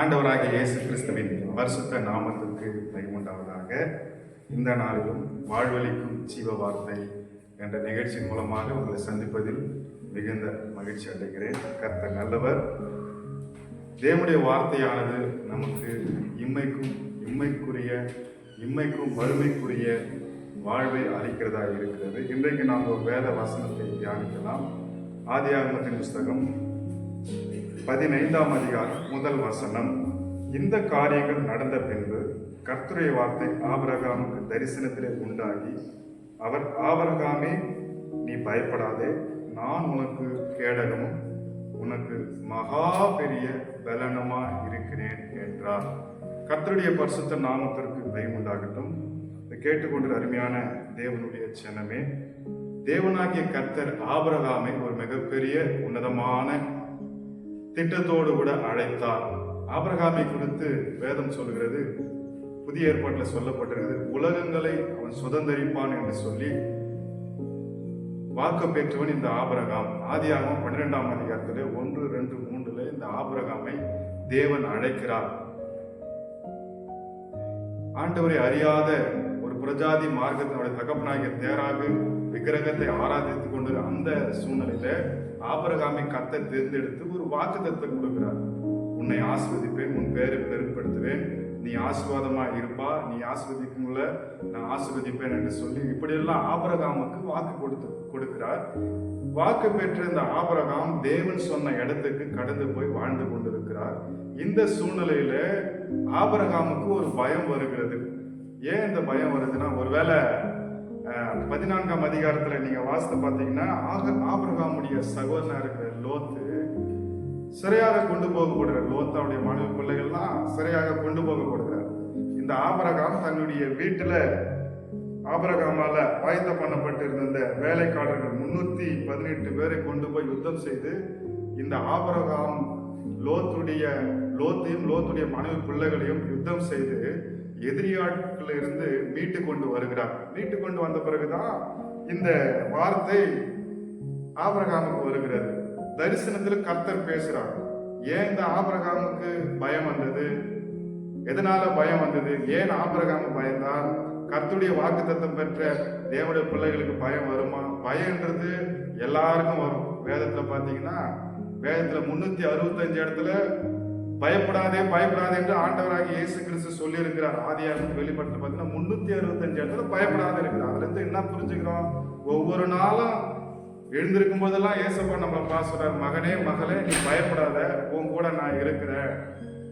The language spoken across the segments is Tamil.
ஆண்டவராக இயேசு கிறிஸ்துவின் பரிசுத்த நாமத்துக்கு மைமுண்டாவதாக இந்த நாளிலும் வாழ்வழிக்கும் ஜீவ வார்த்தை என்ற நிகழ்ச்சி மூலமாக உங்களை சந்திப்பதில் மிகுந்த மகிழ்ச்சி அடைகிறேன். கர்த்த நல்லவர். தேவனுடைய வார்த்தையானது நமக்கு இம்மைக்கும் இம்மைக்குரிய இம்மைக்கும் வறுமைக்குரிய வாழ்வை அளிக்கிறதா இருக்கிறது. இன்றைக்கு நாம் ஒரு வேத வசனத்தை தியானிக்கலாம். ஆதியாகமத்தின் புஸ்தகம் பதினைந்தாம் அதிகாரம் முதல் வசனம். இந்த காரியங்கள் நடந்த பின்பு கர்த்தருடைய வார்த்தை ஆபரகாமுக்கு தரிசனத்திலே உண்டாகி அவர் ஆபரகாமே நீ பயப்படாதே. நான் உனக்கு கேடகமும் உனக்கு மகா பெரிய பலனமா இருக்கிறேன் என்றார். கர்த்தருடைய பரிசுத்த நாமத்திற்கு பயம் உண்டாகட்டும். இதை கேட்டுக்கொண்டு அருமையான தேவனுடைய சின்னமே தேவனாகிய கர்த்தர் ஆபரகாமை ஒரு மிகப்பெரிய உன்னதமான திட்டத்தோடு கூட அழைத்தார். ஆபிரகாமை குறித்து வேதம் சொல்கிறது புதிய ஏற்பாட்டில் சொல்லப்பட்டிருக்கிறது. உலகங்களை அவன் சுதந்தரிப்பான் என்று சொல்லி வாக்கு பெற்றவன் இந்த ஆபரகாம். ஆதியாகவும் பன்னிரெண்டாம் அதிகாரத்திலே ஒன்று ரெண்டு மூன்றுல இந்த ஆபரகாமை தேவன் அழைக்கிறார். ஆண்டவரை அறியாத ஒரு பிரஜாதி மார்க்கத்தினுடைய தகப்பனாகிய தேராகு விக்கிரகத்தை ஆராதித்துக் கொண்டு அந்த சூழ்நிலையில ஆபரகாமை கத்த தேர்ந்தெடுத்து ஒரு வாக்குத்தத்தை கொடுக்கிறார். உன்னை ஆஸ்வதிப்பேன் உன் பேரை பெருப்படுத்துவேன். நீ ஆசீர்வாதமா இருப்பா நீ ஆஸ்வதிக்கும்ல நான் ஆஸ்வதிப்பேன் என்று சொல்லி இப்படியெல்லாம் ஆபரகாமுக்கு வாக்கு கொடுத்து கொடுக்கிறார். வாக்கு பெற்ற இந்த ஆபரகாம் தேவன் சொன்ன இடத்துக்கு கடந்து போய் வாழ்ந்து கொண்டிருக்கிறார். இந்த சூழ்நிலையில ஆபரகாமுக்கு ஒரு பயம் வருகிறது. ஏன் இந்த பயம் வருதுன்னா ஒருவேளை பதினான்காம் அதிகாரத்துல நீங்க வாசித்து பார்த்தீங்கன்னா ஆக ஆபிரகாமுடைய சகோதரனா இருக்கிற லோத்து சிறையாக கொண்டு போகப்படுற லோத்தாவுடைய மனைவி பிள்ளைகள்லாம் சிறையாக கொண்டு போகப்படுகிறார். இந்த ஆபரகாம் தன்னுடைய வீட்டுல ஆபரகாமால ஆயத்த பண்ணப்பட்டு இருந்த இந்த வேலைக்காரர்கள் முன்னூத்தி பதினெட்டு பேரை கொண்டு போய் யுத்தம் செய்து இந்த ஆபரகாம் லோத்துடைய லோத்தையும் லோத்துடைய மனைவி பிள்ளைகளையும் யுத்தம் செய்து எதிரியாட்களில் இருந்து மீட்டு கொண்டு வருகிறார். மீட்டு கொண்டு வந்த பிறகுதான் இந்த வார்த்தை ஆபரகாமுக்கு வருகிறது. தரிசனத்தில் கர்த்தர் பேசுறார் ஏன் இந்த ஆபரகாமுக்கு பயம் வந்தது? எதனால பயம் வந்தது? ஏன் ஆபரகாம பயந்தான் கர்த்தருடைய வாக்குத்தத்தம் பெற்ற தேவனுடைய பிள்ளைகளுக்கு பயம் வருமா? பயம்ன்றது எல்லாருக்கும் வரும். வேதத்துல பாத்தீங்கன்னா வேதத்துல முன்னூத்தி அறுபத்தஞ்சு இடத்துல பயப்படாதே பயப்படாதே என்று ஆண்டவராக இயேசு கிறிஸ்து சொல்லி இருக்கிறார் ஆதியாரும் பார்த்தீங்கன்னா முன்னூத்தி அறுபத்தஞ்சு இடத்துல பயப்படாத இருக்குது அதுல இருந்து என்ன புரிஞ்சுக்கிறோம்? ஒவ்வொரு நாளும் எழுந்திருக்கும் போதெல்லாம் ஏசப்பா நம்மளை பாசுறார் சொல்றாரு மகனே மகளே நீ பயப்படாத. உன் கூட நான் இருக்கிறேன்.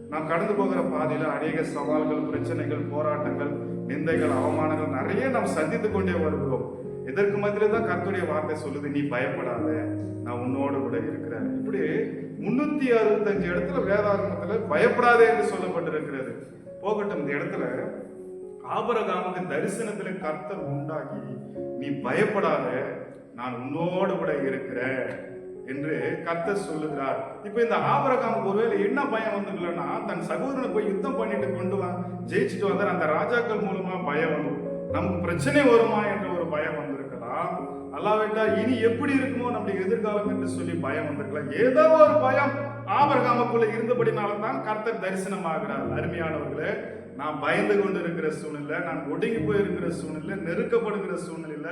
நாம் கடந்து போகிற பாதையில அநேக சவால்கள் பிரச்சனைகள் போராட்டங்கள் நிந்தைகள் அவமானங்கள் நிறைய நாம் சந்தித்து கொண்டே வருகிறோம். இதற்கு மத்தியில தான் கருத்துடைய வார்த்தை சொல்லுது நீ பயப்படாத. நான் உன்னோடு கூட இருக்கிறேன். இப்படி முன்னூத்தி அறுபத்தஞ்சு இடத்துல வேதாகமத்துல பயப்படாதே என்று சொல்லப்பட்டிருக்கிறது. போகட்டும் இந்த இடத்துல ஆபரகாமுக்கு தரிசனத்துல கர்த்தர் உண்டாகி நீ பயப்படாத நான் உன்னோடு கூட இருக்கிறேன் என்று கர்த்தர் சொல்லுகிறார். இப்ப இந்த ஆபரகாமுக்கு ஒருவேளை என்ன பயம் வந்துக்கலன்னா தன் சகோதரனை போய் யுத்தம் பண்ணிட்டு கொண்டு வா ஜெயிச்சுட்டு வந்தார் அந்த ராஜாக்கள் மூலமா பயம் வரும். நமக்கு பிரச்சனை வருமா என்ற வந்திருக்கலாம் அல்லாவிட்டா இனி எப்படி இருக்குமோ நம்முடைய எதிர்காலம் என்று சொல்லி பயம் வந்திருக்கலாம். ஏதோ ஒரு பயம் ஆபரகாமக்குள்ள இருந்தபடினால தான் கர்த்தர் தரிசனமாகிறார். அருமையானவர்களே நான் பயந்து கொண்டு இருக்கிற சூழ்நிலை நான் ஒடுங்கி போயிருக்கிற சூழ்நிலை நெருக்கப்படுகிற சூழ்நிலையில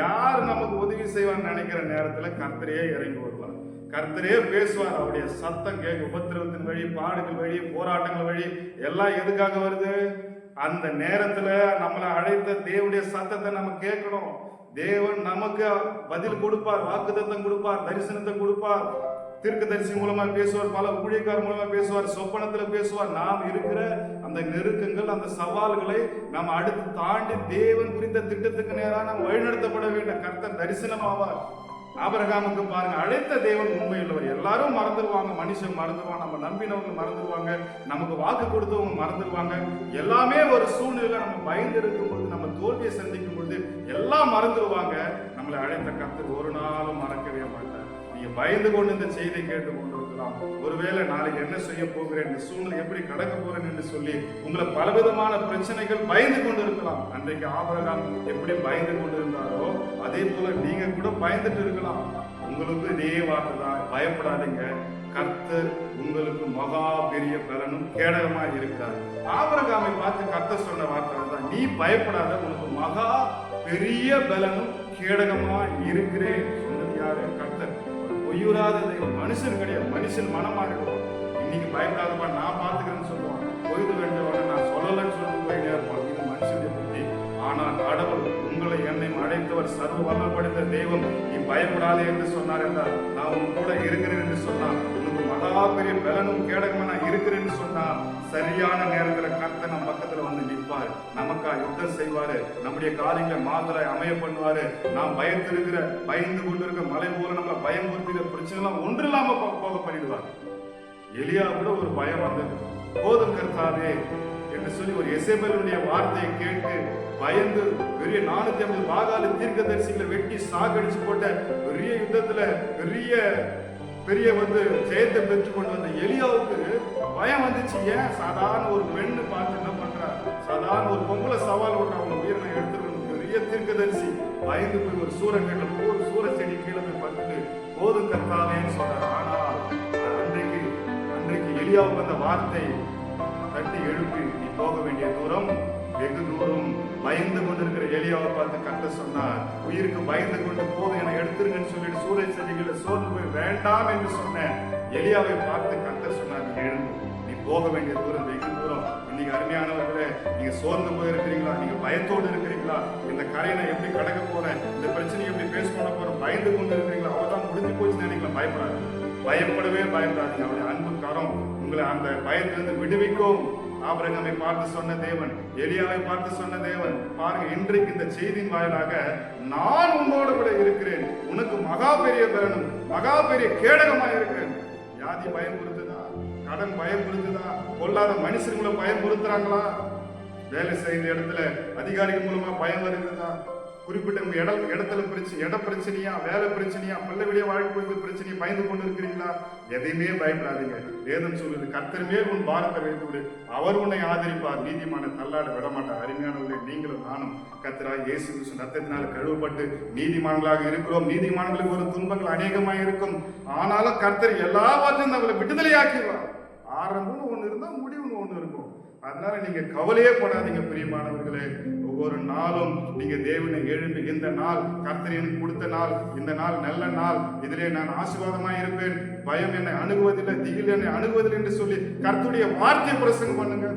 யார் நமக்கு உதவி செய்வான்னு நினைக்கிற நேரத்துல கர்த்தரையே இறங்கி வருவார். கர்த்தரே பேசுவார். அவருடைய சத்தம் கேட்க உபத்திரவத்தின் வழி பாடுகள் வழி போராட்டங்கள் வழி எல்லாம் எதுக்காக வருது? அந்த நேரத்துல நம்மளை அழைத்த தேவனுடைய சத்தத்தை நம்ம கேட்கணும். தேவன் நமக்கு பதில் கொடுப்பார் வாக்குத்தத்தம் கொடுப்பார் தரிசனத்தை கொடுப்பார். தீர்க்கதரிசி மூலமா பேசுவார் பல ஊழியக்கார் மூலமா பேசுவார் சொப்பனத்துல பேசுவார். நாம் இருக்கிற அந்த நெருக்கங்கள் அந்த சவால்களை நாம் அடுத்து தாண்டி தேவன் குறித்த திட்டத்துக்கு நேராக நாம் வழிநடத்தப்பட வேண்டும். கர்த்தர் தரிசனம் ஆவார் ஆபரகாமுக்கு பாருங்க அழைத்த தேவன் உண்மையுள்ளவர். எல்லாரும் மறந்துடுவாங்க மனுஷன் மறந்துடுவான் நம்ம நம்பினவங்க மறந்துடுவாங்க நமக்கு வாக்கு கொடுத்தவங்க மறந்துடுவாங்க. எல்லாமே ஒரு சூழ்நிலை நம்ம பயந்து இருக்கும்போது நம்ம தோல்வியை சந்திக்கும் பொழுது எல்லாம் மறந்துடுவாங்க. நம்மளை அழைத்த கர்த்தர் ஒரு நாளும் மறக்கவே மாட்டோம் நீங்க பயந்து கொண்டு இந்த செய்தியை கேட்டு கொண்டிருக்கலாம். ஒருவேளை நாளைக்கு என்ன செய்ய போகிறேன்? இந்த சூழ்நிலை எப்படி கடக்க போறேன் என்று சொல்லி உங்களை பலவிதமான பிரச்சனைகள் பயந்து கொண்டு இருக்கலாம் அன்றைக்கு ஆபரகாம் எப்படி பயந்து கொண்டு இருந்தாரோ அதே போல நீங்க கூட பயந்துட்டு இருக்கலாம். உங்களுக்கு இதே வார்த்தை தான். பயப்படாதீங்க. கர்த்தர் உங்களுக்கு மகா பெரிய பலனும் கேடகமா இருக்கிறார். ஆபரகாமை பார்த்து கர்த்தர் சொன்ன வார்த்தை தான் நீ பயப்படாத உனக்கு மகா பெரிய பலனும் கேடகமா இருக்கிறேன். உயிராத தெய்வம். மனுஷன் கிடையாது. மனுஷன் மனமா இருக்கும் இன்னைக்கு பயப்படாதப்பா நான் பாத்துக்கிறேன்னு சொல்லுவான். பொய்து வேண்டவன நான் சொல்லலைன்னு சொல்லிட்டு போயிட்டே இருப்பான். இது மனுஷனுடைய புத்தி. ஆனால் கடவுள் உங்களை என்னை அழைத்தவர் சர்வ வல்லல் படைத்த தெய்வம். நீ பயப்படாதே என்று சொன்னார் என்றால் நான் உன் கூட இருக்கிறேன் என்று சொன்னான் மகா பெரிய பலனும் கேடகமா நான் இருக்கிறேன்னு சொன்னா சரியான நேரத்துல கர்த்த நம்ம பக்கத்துல வந்து நிற்பாரு. நமக்கா யுத்தம் செய்வாரு. நம்முடைய காரியங்களை மாதலாய் அமைய பண்ணுவாரு. நாம் பயத்திருக்கிற பயந்து கொண்டு இருக்க மலை போல நம்ம பயமுறுத்தின பிரச்சனை எல்லாம் ஒன்று இல்லாம போக பண்ணிடுவார். எலியா கூட ஒரு பயம் வந்தது. போதும் கர்த்தாவே என்று சொல்லி ஒரு எசேபேலுடைய வார்த்தையை கேட்டு பயந்து பெரிய நானூத்தி ஐம்பது பாகால தீர்க்கதரிசிகளை வெட்டி சாகடிச்சு போட்ட பெரிய யுத்தத்துல பெரிய பெரிய வந்து ஜெயத்தை பெற்று கொண்டு வந்த எலியாவுக்கு பயம் வந்துச்சு. ஏன்? சாதாரண ஒரு பெண்ணு பார்த்து என்ன பண்றாரு? சாதாரண ஒரு பொம்பளை சவால் விடுற அவங்க உயிரை எடுத்துக்கணும். பெரிய தீர்க்கதரிசி பயந்து போய் ஒரு சூரக்கேட்ட ஒரு சூர செடி கீழே போய் படுத்துட்டு போதும் கர்த்தாவேன்னு சொல்றாரு. ஆனால் அன்றைக்கு அன்றைக்கு எலியாவுக்கு அந்த வார்த்தை தட்டி எழுப்பி நீ போக வேண்டிய தூரம் வெகு தூரம் பயந்து கொண்டிருக்கிற எலியாவை பார்த்து கத்த சொன்னார் உயிருக்கு பயந்து கொண்டு போதும் என எடுத்துருங்கன்னு சொல்லிட்டு சூரிய செடிகளை சோர்ந்து போய் வேண்டாம் என்று சொன்னேன். எலியாவை பார்த்து கத்த சொன்னார் எழுந்து நீ போக வேண்டிய தூரம் வெகு தூரம். இன்னைக்கு அருமையானவர்களே நீங்க சோர்ந்து போயிருக்கிறீங்களா? நீங்க பயத்தோடு இருக்கிறீங்களா? இந்த கரையை நான் எப்படி கடக்க போறேன்? இந்த பிரச்சனையை எப்படி பேஸ் பண்ண போறேன்? பயந்து கொண்டு இருக்கிறீங்களா அவதான் முடிஞ்சு போச்சுன்னு நினைக்கல பயப்படாது பயப்படவே பயப்படாதீங்க. அவருடைய அன்பு கரம் உங்களை அந்த பயத்திலிருந்து விடுவிக்கும். ஆபிரகாமை பார்த்து சொன்ன தேவன் எலியாவை பார்த்து சொன்ன தேவன் பாருங்க இன்றைக்கு இந்த செய்தியின் வாயிலாக நான் உன்னோடு கூட இருக்கிறேன். உனக்கு மகா பெரிய பலனும் மகா பெரிய கேடகமாக இருக்கிறேன். வியாதி பயன்படுத்துதா கடன் பயன்படுத்துதா கொல்லாத மனுஷங்களை பயன்படுத்துறாங்களா வேலை செய்கிற இடத்துல அதிகாரிகள் மூலமா பயம் வருகிறதா? குறிப்பிட்ட உங்க இடம் இடத்துல பிரச்சனை இட பிரச்சனையா வேலை பிரச்சனையா பிள்ளை விடிய வாழ்க்கை பிரச்சனையா பயந்து கொண்டு இருக்கிறீங்களா எதையுமே பயப்படாதீங்க. வேதம் சொல்லுது கர்த்தர் மேல் உன் பாரத்தை வைத்து விடு அவர் உன்னை ஆதரிப்பார். நீதிமான தள்ளாட விடமாட்டார். அருமையானவர்களே நீங்களும் நானும் கர்த்தராய் இயேசு கிறிஸ்து ரத்தத்தினால கழுவப்பட்டு நீதிமான்களாக இருக்கிறோம். நீதிமான்களுக்கு ஒரு துன்பங்கள் அநேகமாக இருக்கும் ஆனாலும் கர்த்தர் எல்லாவற்றையும் நம்மளை விடுதலையாக்கிடுவார். ஆரம்பம்னு ஒன்று இருந்தால் முடிவுன்னு ஒன்று இருக்கும். அதனால நீங்க கவலையே போடாதீங்க பிரியமானவர்களே. ஒவ்வொரு நாளும் நீங்க தேவனை எழுப்பி இந்த நாள் கர்த்தர் எனக்கு கொடுத்த நாள் இந்த நாள் நல்ல நாள் இதிலே நான் ஆசீர்வாதமாக இருப்பேன். பயம் என்னை அணுகுவதில்லை திகில் என்னை அணுகுவதில்லை என்று சொல்லி கர்த்துடைய வார்த்தை பிரசங்கம் பண்ணுங்க.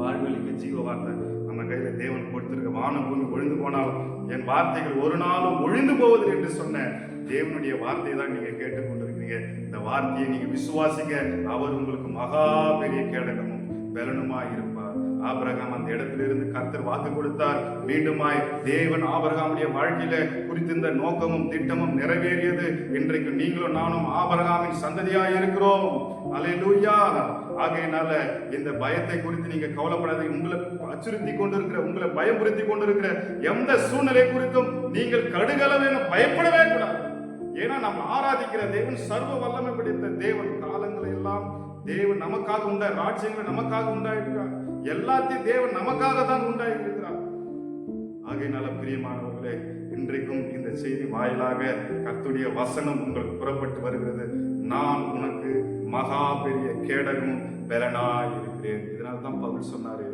வாழ்வழிக்கு ஜீவ வார்த்தை. நம்ம கையில தேவன் கொடுத்திருக்க வானம் பூமி ஒழிந்து போனால் என் வார்த்தைகள் ஒரு நாளும் ஒழிந்து போவதில்லை என்று சொன்ன தேவனுடைய வார்த்தையை தான் நீங்க கேட்டுக்கொண்டிருக்கீங்க இந்த வார்த்தையை நீங்க விசுவாசிங்க. அவர் உங்களுக்கு மகா பெரிய கேடகமும் பலனுமா இருக்கும். ஆபரகாம் அந்த இடத்திலிருந்து கர்த்தர் வாக்கு கொடுத்தார். மீண்டுமாய் தேவன் ஆபரகாமுடைய வாழ்க்கையில குறித்திருந்த நோக்கமும் திட்டமும் நிறைவேறியது. இன்றைக்கு நீங்களும் நானும் ஆபரகாமின் சந்ததியாய் இருக்கிறோம். அல்லேலூயா ஆகையினால இந்த பயத்தை குறித்து நீங்க கவலைப்படாதீங்க. உங்களை அச்சுறுத்தி கொண்டிருக்கிற உங்களை பயமுறுத்தி கொண்டிருக்கிற எந்த சூழ்நிலை குறித்தும் நீங்கள் கடுகளவே பயப்படவே கூடாது. ஏன்னா நம்ம ஆராதிக்கிற தேவன் சர்வ வல்லமை பிடித்த தேவன். காலங்களை எல்லாம் தேவன் நமக்காக உண்டா ராஜ்யங்கள் நமக்காக உண்டாயிருக்கிறார் எல்லாத்தையும் தேவன் நமக்காக தான் உண்டாகி இருக்கிறார் ஆகையினால பிரியமானவர்களே இன்றைக்கும் இந்த செய்தி வாயிலாக கத்துடைய வசனம் உங்களுக்கு புறப்பட்டு வருகிறது. நான் உனக்கு மகா பெரிய கேடகம் பலனாய் இருக்கிறேன். இதனால தான் பவுல் சொன்னாரு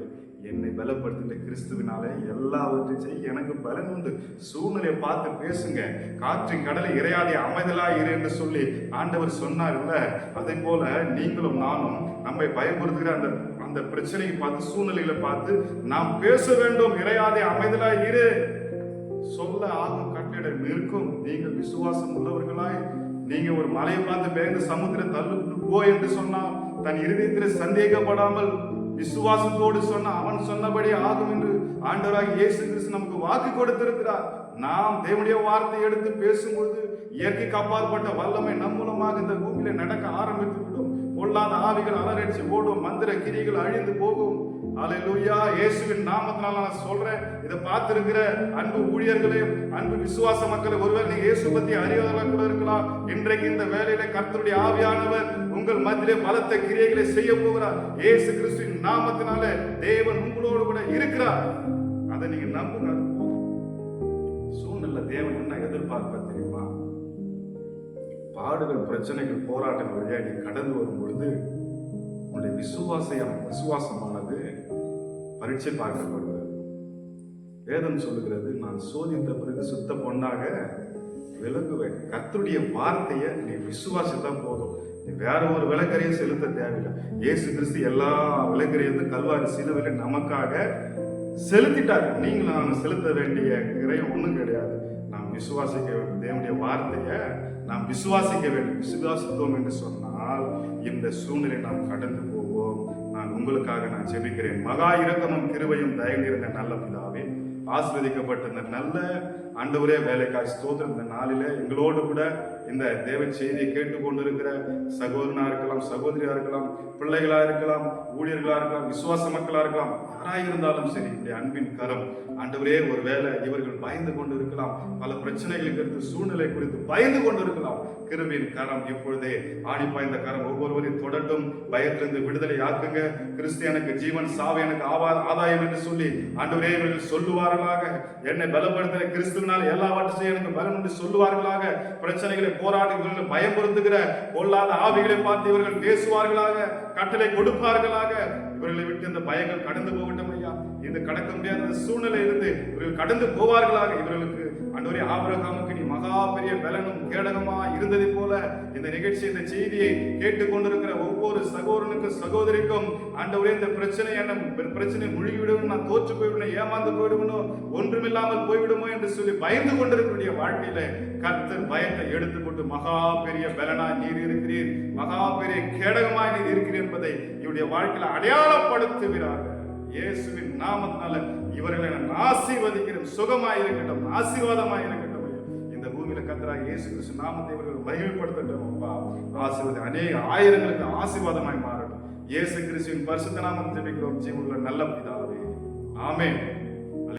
என்னை பலப்படுத்துகிற கிறிஸ்துவினாலே எல்லாவற்றையும் செய்ய எனக்கு பலன் உண்டு. சூழ்நிலையை பார்த்து பேசுங்க. காற்றின் கடலை இறையாதே அமைதலா இரு என்று சொல்லி ஆண்டவர் சொன்னார்ல அதே போல நீங்களும் நானும் நம்மை பயமுறுத்துகிற அந்த அந்த பிரச்சனையை பார்த்து சூழ்நிலையில பார்த்து நாம் பேச வேண்டும் இறையாதே அமைதலாய் இரு சொல்ல ஆகும் கட்டிடம் இருக்கும் நீங்கள் விசுவாசம் உள்ளவர்களாய் நீங்க ஒரு மலையை பார்த்து பேர்ந்து சமுத்திர தள்ளு போ என்று சொன்னால் தன் இருதயத்தில் சந்தேகப்படாமல் விசுவாசத்தோடு சொன்ன அவன் சொன்னபடி ஆகும் என்று ஆண்டவராக இயேசு கிறிஸ்து நமக்கு வாக்கு கொடுத்திருக்கிறார். நாம் தேவனுடைய வார்த்தை எடுத்து பேசும்பொழுது இயற்கைக்கு அப்பாற்பட்ட வல்லமை நம் மூலமாக இந்த பூமியில நடக்க ஆரம்பித்து விடும் பொல்லாத ஆவிகள் அலரடிச்சு ஓடும் மந்திர கிரிகள் அழிந்து போகும். அல்லேலூயா இயேசுவின் நாமத்தினால நான் சொல்றேன். இதை பார்த்திருக்கிற அன்பு ஊழியர்களே அன்பு விசுவாச மக்களை ஒருவேளை நீங்க இயேசு பத்தி அறியாதவர்களா கூட இருக்கலாம். இன்றைக்கு இந்த வேலையில கர்த்தருடைய ஆவியானவர் உங்கள் மத்தியிலே பலத்த கிரியைகளை செய்ய போகிறார். இயேசு கிறிஸ்துவின் நாமத்தினால தேவன் உங்களோடு கூட இருக்கிறார். அதை நீங்க நம்புங்க. சூழ்நிலை தேவன் என்ன எதிர்பார்ப்ப பாடுகள் பிரச்சனைகள் போராட்டங்கள் வழியாக நீ கடந்து வரும் பொழுது உன்னுடைய விசுவாசம் விசுவாசமானது பரீட்சை பார்க்கப்படுகிறது. வேதம் சொல்லுகிறது நான் சோதித்த பிறகு சுத்த பொண்ணாக விளங்குவேன். கத்துடைய வார்த்தையை நீ விசுவாசித்தா போதும். நீ வேற ஒரு விளக்கரையும் செலுத்த தேவையில்லை. ஏசு கிறிஸ்து எல்லா விலங்கரையும் கல்வாரி சிலுவையில் நமக்காக செலுத்திட்டார். நீங்கள் நான் செலுத்த வேண்டிய கிரையும் ஒன்றும் கிடையாது. நாம் விசுவாசிக்க தேவனுடைய வார்த்தையை நாம் விசுவாசிக்க வேண்டும். விசுவாசித்தோம் என்று சொன்னால் இந்த சூழ்நிலை நாம் கடந்து போவோம். நான் உங்களுக்காக நான் ஜெபிக்கிறேன். மகா இரக்கமும் கிருவையும் தயவு நல்ல பிதாவே ஆஸ்வதிக்கப்பட்ட இந்த நல்ல ஆண்டவரே வேலைக்காய் ஸ்தோத்திரம். இந்த நாளில எங்களோடு கூட இந்த தேவ செய்தியை கேட்டுக்கொண்டிருக்கிற சகோதரனா இருக்கலாம் சகோதரியா இருக்கலாம் பிள்ளைகளா இருக்கலாம் ஊழியர்களா இருக்கலாம் விசுவாச மக்களா இருக்கலாம் யாராக இருந்தாலும் சரி இப்படி அன்பின் கரம் ஆண்டவரே ஒருவேளை இவர்கள் பயந்து கொண்டு இருக்கலாம் பல பிரச்சனைகளுக்கு சூழ்நிலை குறித்து பயந்து கொண்டு இருக்கலாம் கிருபின் கரம் இப்பொழுதே ஆணி கரம் ஒவ்வொருவரையும் தொடட்டும் பயத்திலிருந்து விடுதலை ஆக்குங்க. கிறிஸ்தியனுக்கு ஜீவன் சாவு எனக்கு ஆவா ஆதாயம் என்று சொல்லி ஆண்டவரே இவர்கள் சொல்லுவார்களாக. என்னை பலப்படுத்த கிறிஸ்துவினால் எல்லாவற்றையும் எனக்கு பலன் என்று சொல்லுவார்களாக. பிரச்சனைகளை போராடி இவர்கள் பயமுறுத்துகிற பொல்லாத ஆவிகளை பார்த்து இவர்கள் பேசுவார்களாக. கட்டளை கொடுப்பார்களாக. இவர்களை விட்டு இந்த பயங்கள் கடந்து போகட்டும் ஐயா. இந்த கடக்க முடியாத சூழ்நிலை இருந்து இவர்கள் கடந்து போவார்களாக. இவர்களுக்கு அன்றுவரே ஆபிரகாமுக்கு நீ மகா பெரிய பலனும் கேடகமா இருந்ததை போல இந்த நிகழ்ச்சி இந்த செய்தியை கேட்டுக்கொண்டிருக்கிற ஒவ்வொரு சகோதரனுக்கும் சகோதரிக்கும் ஆண்டவரே இந்த பிரச்சனை என்ன? பிரச்சனை முழுகிவிடுவோம் நான் தோற்று போய்விடணும் ஏமாந்து போய்விடணும் ஒன்றுமில்லாமல் போய்விடுமோ என்று சொல்லி பயந்து கொண்டிருக்கக்கூடிய வாழ்க்கையில கர்த்தர் பயத்தை எடுத்துக்கொண்டு மகா பெரிய பலனாய் நீர் இருக்கிறீர் மகா பெரிய கேடகமாய் நீர் இருக்கிறீர் என்பதை இவருடைய வாழ்க்கையில அடையாளப்படுத்துகிறார்கள் இயேசுவின் நாமத்தினால இவர்களை நான் ஆசீர்வதிக்கிறேன் சுகமாய் இருக்கட்டும் ஆசீர்வாதமாய் இருக்கட்டும் இந்த பூமியில கத்தராக இயேசு கிறிஸ்து நாமத்தை இவர்கள் மகிமைப்படுத்தட்டும் அப்பா. ஆசீர்வாதம் அநேக ஆயிரங்களுக்கு ஆசீர்வாதமாய் மாறட்டும். இயேசு கிறிஸ்துவின் பரிசுத்த நாமம் ஜெபிக்கிறோம். ஜீவனுள்ள நல்ல பிதாவே. ஆமென்.